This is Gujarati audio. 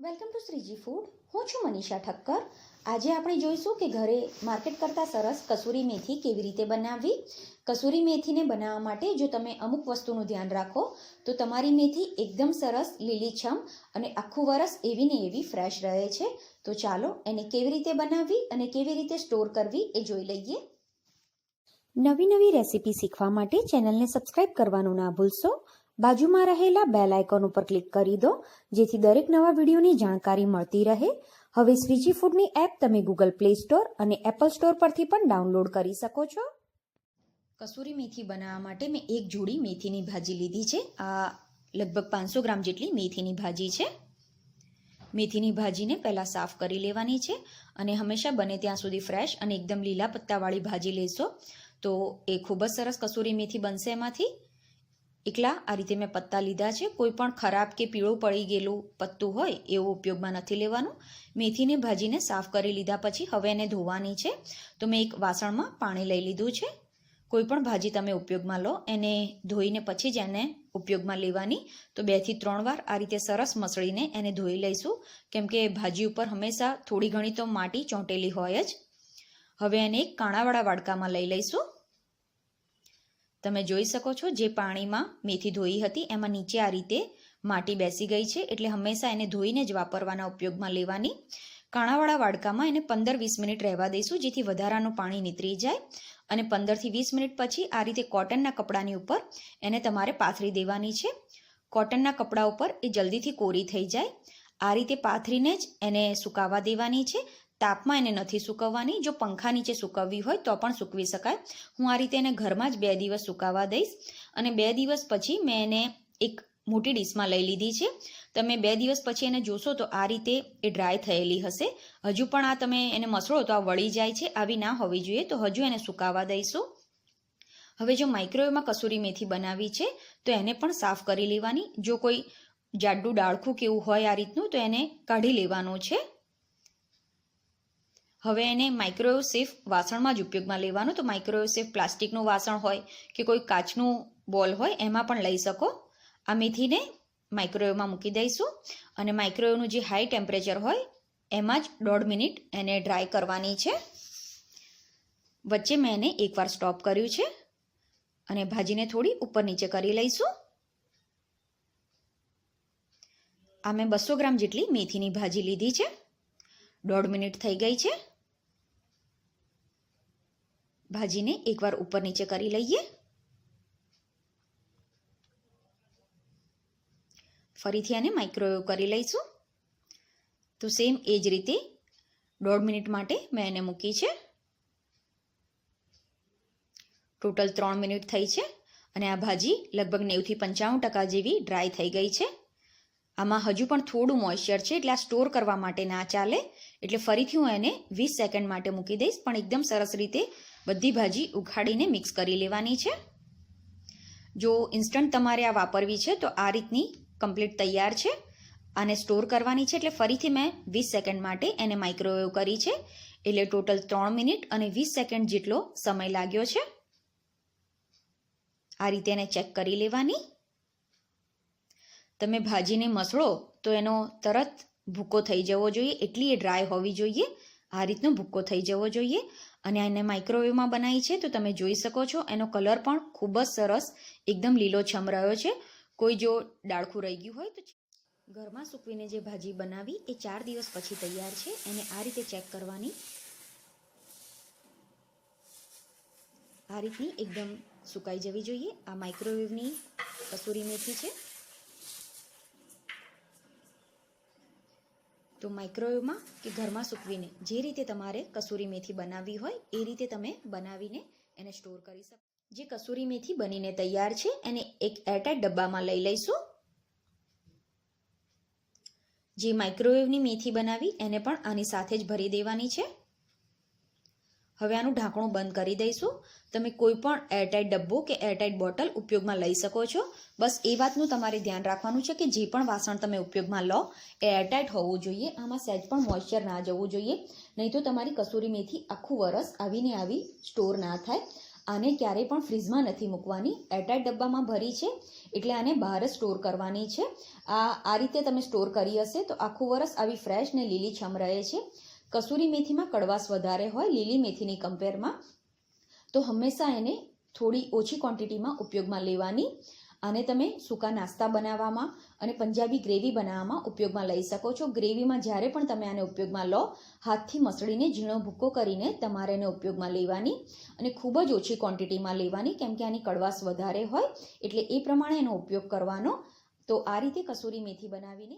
Welcome to Shriji food. હું છું મનીષા ઠક્કર. આજે આપણે જોઈશું કે ઘરે માર્કેટ કરતાં સરસ કસૂરી મેથી કેવી રીતે બનાવવી? કસૂરી મેથીને બનાવવા માટે જો તમે અમુક વસ્તુનું ધ્યાન રાખો, તો તમારી મેથી એકદમ સરસ, લીલીછમ અને આખું વરસ એવી ને એવી ફ્રેશ રહે છે. તો ચાલો એને કેવી રીતે બનાવવી અને કેવી રીતે સ્ટોર કરવી એ જોઈ લઈએ. નવી નવી રેસીપી શીખવા માટે ચેનલને સબસ્ક્રાઇબ કરવાનું ના ભૂલશો. બાજુમાં રહેલા બેલ આઇકોન ઉપર ક્લિક કરી દો, જેથી દરેક નવા વિડીયોની જાણકારી મળતી રહે. હવે શ્રીજી ફૂડની એપ તમે ગૂગલ પ્લે સ્ટોર અને એપલ સ્ટોર પરથી પણ ડાઉનલોડ કરી શકો છો. કસૂરી મેથી બનાવવા માટે મેં એક જોડી મેથીની ભાજી લીધી છે. આ લગભગ પાંચસો ગ્રામ જેટલી મેથીની ભાજી છે. મેથીની ભાજીને પહેલાં સાફ કરી લેવાની છે અને હંમેશા બને ત્યાં સુધી ફ્રેશ અને એકદમ લીલા પત્તાવાળી ભાજી લેશો. તો એ ખૂબ જ સરસ કસૂરી મેથી બનશે એમાંથી. એકલા આ રીતે મેં પત્તા લીધા છે. કોઈ પણ ખરાબ કે પીળું પડી ગયેલું પત્તું હોય એવું ઉપયોગમાં નથી લેવાનું. મેથીને ભાજીને સાફ કરી લીધા પછી હવે એને ધોવાની છે. તો મેં એક વાસણમાં પાણી લઈ લીધું છે. કોઈ પણ ભાજી તમે ઉપયોગમાં લો. એને ધોઈને પછી જ એને ઉપયોગમાં લેવાની. તો બેથી ત્રણ વાર આ રીતે સરસ મસળીને એને ધોઈ લઈશું. કેમ કે ભાજી ઉપર હંમેશા થોડી ઘણી તો માટી ચોંટેલી હોય જ. હવે એને એક કાણાવાળા વાડકામાં લઈ લઈશું. તમે જોઈ શકો છો જે પાણીમાં મેથી ધોઈ હતી, એમાં નીચે આ રીતે માટી બેસી ગઈ છે, એટલે હંમેશા એને ધોઈને જ વાપરવાના ઉપયોગમાં લેવાની. કાણાવાળા વાડકામાં એને પંદર વીસ મિનિટ રહેવા દઈશું, જેથી વધારાનું પાણી નીતરી જાય અને પંદરથી વીસ મિનિટ પછી આ રીતે કોટનના કપડાની ઉપર એને તમારે પાથરી દેવાની છે. કોટનના કપડા ઉપર એ જલ્દીથી કોરી થઈ જાય. આ રીતે પાથરીને જ એને સુકાવા દેવાની છે. તાપમાં એને નથી સૂકવવાની. જો પંખા નીચે સૂકવવી હોય તો પણ સૂકવી શકાય. હું આ રીતે એને ઘરમાં જ બે દિવસ સુકાવા દઈશ અને બે દિવસ પછી મેં એને એક મોટી ડીશમાં લઈ લીધી છે. તમે બે દિવસ પછી એને જોશો તો આ રીતે એ ડ્રાય થયેલી હશે. હજુ પણ આ તમે એને મસળો તો આ વળી જાય છે, આવી ના હોવી જોઈએ. તો હજુ એને સુકાવા દઈશું. હવે જો માઇક્રોવેવમાં કસૂરી મેથી બનાવી છે, તો એને પણ સાફ કરી લેવાની. જો કોઈ જાડું ડાળખું કેવું હોય આ રીતનું, તો એને કાઢી લેવાનું છે. હવે એને માઇક્રોવેવ સેફ વાસણમાં જ ઉપયોગમાં લેવાનું. તો માઇક્રોવેવ સેફ પ્લાસ્ટિકનું વાસણ હોય કે કોઈ કાચનું બોલ હોય, એમાં પણ લઈ શકો. આ મેથીને માઇક્રોવેવમાં મૂકી દઈશું. અને માઇક્રોવેવનું જે હાઈ ટેમ્પરેચર હોય, એમાં જ દોઢ મિનિટ એને ડ્રાય કરવાની છે. વચ્ચે મેં એને એકવાર સ્ટોપ કર્યું છે. અને ભાજીને થોડી ઉપર નીચે કરી લઈશું. આ મેં બસો ગ્રામ જેટલી મેથીની ભાજી લીધી છે. દોઢ મિનિટ થઈ ગઈ છે. ભાજીને એકવાર ઉપર નીચે કરી લઈએ. ફરીથી આને માઇક્રોવેવ કરી લઈશું. તો સેમ એ જ રીતે દોઢ મિનિટ માટે મેં એને મૂકી છે. ટોટલ ત્રણ મિનિટ થઈ છે અને આ ભાજી લગભગ નેવથી પંચાણું ટકા જેવી ડ્રાય થઈ ગઈ છે. આમાં હજુ પણ થોડું મોઇશ્ચર છે એટલે આ સ્ટોર કરવા માટે ના ચાલે. એટલે ફરીથી હું એને વીસ સેકન્ડ માટે મૂકી દઈશ. પણ એકદમ સરસ રીતે બધી ભાજી ઉખાડીને મિક્સ કરી લેવાની છે. જો ઇન્સ્ટન્ટ તમારે આ વાપરવી છે, તો આ રીતની કમ્પ્લીટ તૈયાર છે આને સ્ટોર કરવાની છે. એટલે ફરીથી મેં વીસ સેકન્ડ માટે એને માઇક્રોવેવ કરી છે. એટલે ટોટલ ત્રણ મિનિટ અને વીસ સેકન્ડ જેટલો સમય લાગ્યો છે. આ રીતે એને ચેક કરી લેવાની. તમે ભાજીને મસળો, તો એનો તરત ભૂકો થઈ જવો જોઈએ. એટલી એ ડ્રાય હોવી જોઈએ. આ રીતનો ભૂકો થઈ જવો જોઈએ. અને એને માઇક્રોવેવમાં બનાવી છે, તો તમે જોઈ શકો છો, એનો કલર પણ ખૂબ જ સરસ, એકદમ લીલોછમ રહ્યો છે. કોઈ જો ડાળખું રહી ગયું હોય તો ઘરમાં સૂકવીને જે ભાજી બનાવી, એ ચાર દિવસ પછી તૈયાર છે. એને આ રીતે ચેક કરવાની. આ રીતની એકદમ સુકાઈ જવી જોઈએ. આ માઇક્રોવેવની કસૂરી મેથી છે. તો માઇક્રોવેવમાં કે ઘરમાં સૂકવીને જે રીતે તમારે કસૂરી મેથી બનાવવી હોય એ રીતે તમે બનાવીને એને સ્ટોર કરી શકો. જે કસૂરી મેથી બનીને તૈયાર છે એને એક એરટાઇટ ડબ્બામાં લઈ લઈશું. જે માઇક્રોવેવની મેથી બનાવી એને પણ આની સાથે જ ભરી દેવાની છે. હવે આનું ઢાંકણું બંધ કરી દઈશું. તમે કોઈ પણ એરટાઇટ ડબ્બો કે એરટાઇટ બોટલ ઉપયોગમાં લઈ શકો છો. બસ એ વાતનું તમારે ધ્યાન રાખવાનું છે કે જે પણ વાસણ તમે ઉપયોગમાં લો, એ એરટાઇટ હોવું જોઈએ. આમાં સહેજ પણ મોઇશ્ચર ના જવું જોઈએ. નહીં તો તમારી કસૂરી મેથી આખું વરસ આવીને આવી સ્ટોર ના થાય. આને ક્યારેય પણ ફ્રીઝમાં નથી મૂકવાની. એરટાઇટ ડબ્બામાં ભરી છે, એટલે આને બહાર જ સ્ટોર કરવાની છે. આ આ રીતે તમે સ્ટોર કરી હશે તો આખું વરસ આવી ફ્રેશ ને લીલીછમ રહે છે. કસૂરી મેથીમાં કડવાશ વધારે હોય, લીલી મેથીની કમ્પેરમાં તો હંમેશા એને થોડી ઓછી ક્વોન્ટિટીમાં ઉપયોગમાં લેવાની આને તમે સૂકા નાસ્તા બનાવવામાં અને પંજાબી ગ્રેવી બનાવવામાં ઉપયોગમાં લઈ શકો છો. ગ્રેવીમાં જ્યારે પણ તમે આને ઉપયોગમાં લો, હાથથી મસળીને ઝીણો ભૂક્કો કરીને તમારે એને ઉપયોગમાં લેવાની અને ખૂબ જ ઓછી ક્વોન્ટિટીમાં લેવાની, કેમ કે આની કડવાશ વધારે હોય, એટલે એ પ્રમાણે એનો ઉપયોગ કરવાનો. તો આ રીતે કસૂરી મેથી બનાવીને